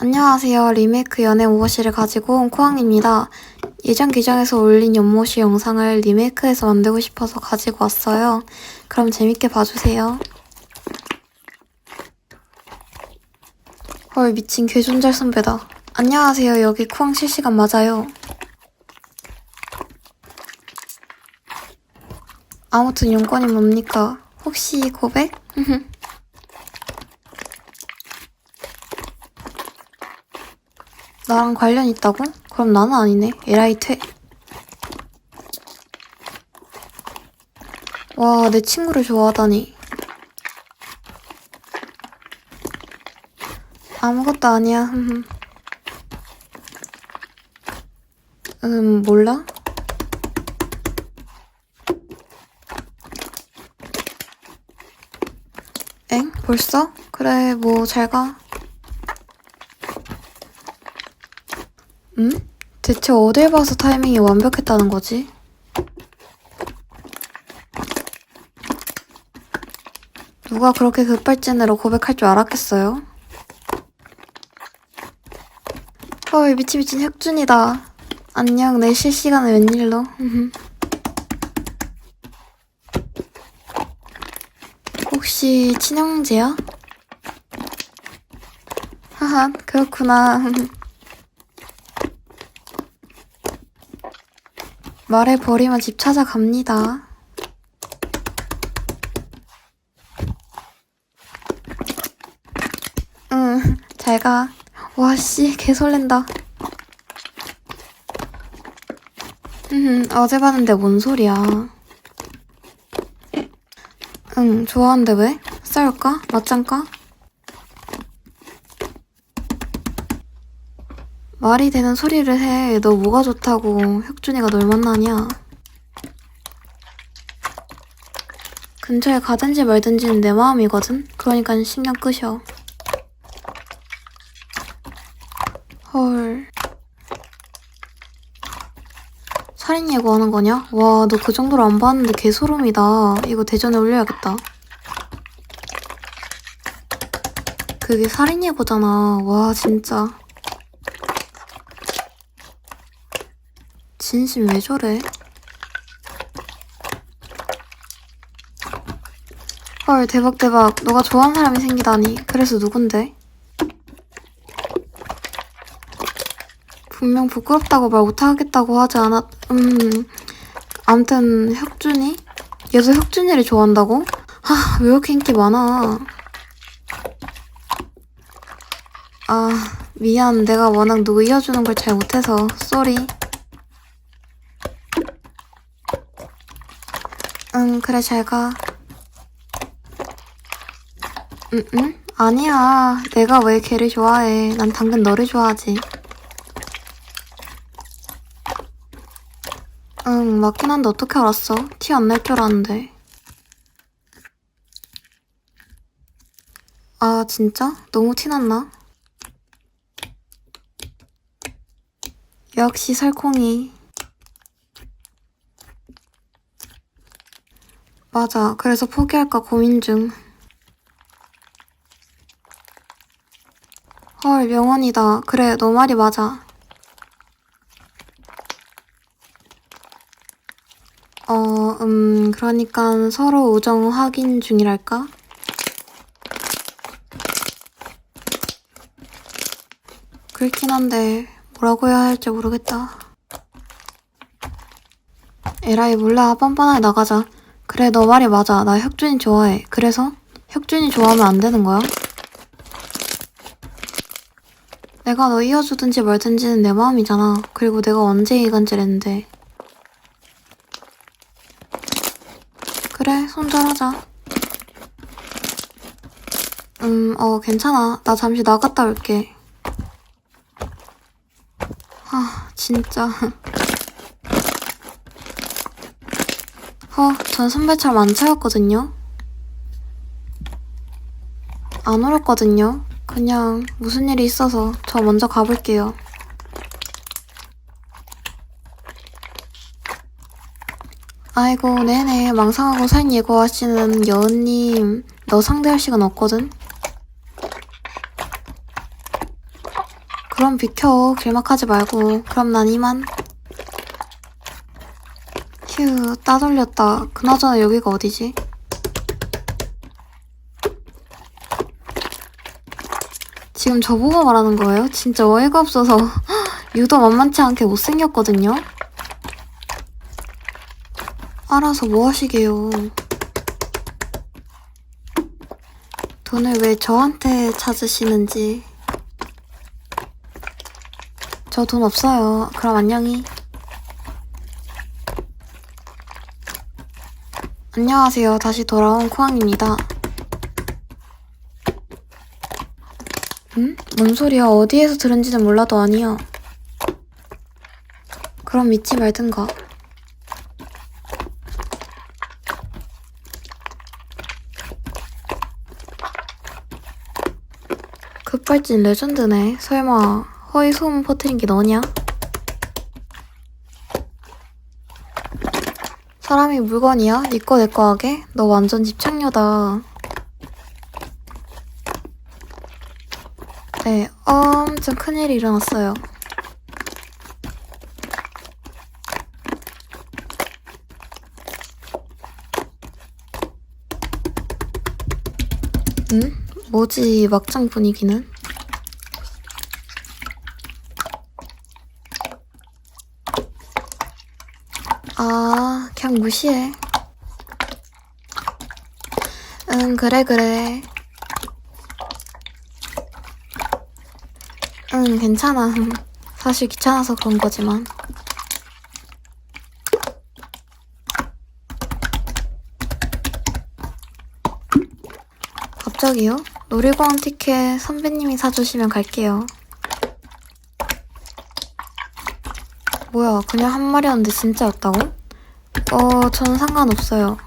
안녕하세요. 리메이크 연애 오버시를 가지고 온 코앙입니다. 예전 계정에서 올린 연모시 영상을 리메이크해서 만들고 싶어서 가지고 왔어요. 그럼 재밌게 봐주세요. 헐, 미친 괴존잘 선배다. 안녕하세요. 여기 쿠앙 실시간 맞아요. 아무튼 용건이 뭡니까? 혹시 고백? 나랑 관련 있다고? 그럼 나는 아니네. 에라이 퇴. 와, 내 친구를 좋아하다니. 아무것도 아니야. 음, 몰라? 엥? 벌써? 그래, 뭐, 잘 가. 응? 대체 어딜 봐서 타이밍이 완벽했다는 거지? 누가 그렇게 급발진으로 고백할 줄 알았겠어요? 헐, 미치 미친 혁준이다. 안녕, 내 실시간은 웬일로? 혹시 친형제야? 하하, 그렇구나. 말해버리면 집 찾아갑니다. 응, 잘 가. 와, 씨, 개 설렌다. 음, 어제 봤는데 뭔 소리야. 응, 좋아하는데 왜? 싸울까? 맞짱까? 말이 되는 소리를 해. 너 뭐가 좋다고 혁준이가 널 만나냐? 근처에 가든지 말든지는 내 마음이거든? 그러니까 신경 끄셔. 헐. 살인 예고하는 거냐? 와, 너 그 정도로 안 봤는데 개소름이다. 이거 대전에 올려야겠다. 그게 살인 예고잖아. 와, 진짜. 진심 왜 저래? 헐 대박 대박 너가 좋아하는 사람이 생기다니 그래서 누군데? 분명 부끄럽다고 말 못하겠다고 하지 않았... 음... 암튼 혁준이? 얘도 혁준이를 좋아한다고? 아, 왜 이렇게 인기 많아? 아, 미안. 내가 워낙 누구 이어주는 걸 잘 못해서. 쏘리. 응, 그래, 잘 가. 응, 응? 아니야. 내가 왜 걔를 좋아해. 난 당근 너를 좋아하지. 응, 맞긴 한데 어떻게 알았어? 티 안 날줄 알았는데. 아, 진짜? 너무 티났나? 역시 설콩이. 맞아. 그래서 포기할까 고민 중. 헐, 명언이다. 그래, 너 말이 맞아. 어, 음, 그러니까 서로 우정 확인 중이랄까? 그렇긴 한데, 뭐라고 해야 할지 모르겠다. 에라이, 몰라. 뻔뻔하게 나가자. 그래, 너 말이 맞아. 나 혁준이 좋아해. 그래서? 혁준이 좋아하면 안 되는 거야? 내가 너 이어주든지 말든지는 내 마음이잖아. 그리고 내가 언제 이간질했는데. 그래, 손절하자. 음, 어, 괜찮아. 나 잠시 나갔다 올게. 아, 진짜. 어, 전 선배처럼 안 차였거든요. 안 울었거든요. 그냥 무슨 일이 있어서 저 먼저 가볼게요. 아이고, 네네. 망상하고 사인 예고하시는 여은님, 너 상대할 시간 없거든? 그럼 비켜. 길막하지 말고. 그럼 난 이만. 휴, 따돌렸다. 그나저나 여기가 어디지? 지금 저보고 말하는 거예요? 진짜 어이가 없어서 유도 만만치 않게 못생겼거든요? 알아서 뭐 하시게요. 돈을 왜 저한테 찾으시는지. 저 돈 없어요. 그럼 안녕히. 안녕하세요. 다시 돌아온 코앙입니다. 응? 뭔 소리야? 어디에서 들은지는 몰라도 아니야. 그럼 믿지 말든가. 급발진 레전드네. 설마 허위 소문 퍼뜨린 게 너냐? 사람이 물건이야? 니꺼 내꺼 하게? 너 완전 집착녀다. 네, 엄청 큰일이 일어났어요. 응? 뭐지, 막장 분위기는? 아, 그냥 무시해. 응, 그래, 그래. 응, 괜찮아. 사실 귀찮아서 그런 거지만. 갑자기요? 놀이공원 티켓 선배님이 사주시면 갈게요. 뭐야, 그냥 한 말이었는데 진짜였다고? 어, 전 상관없어요.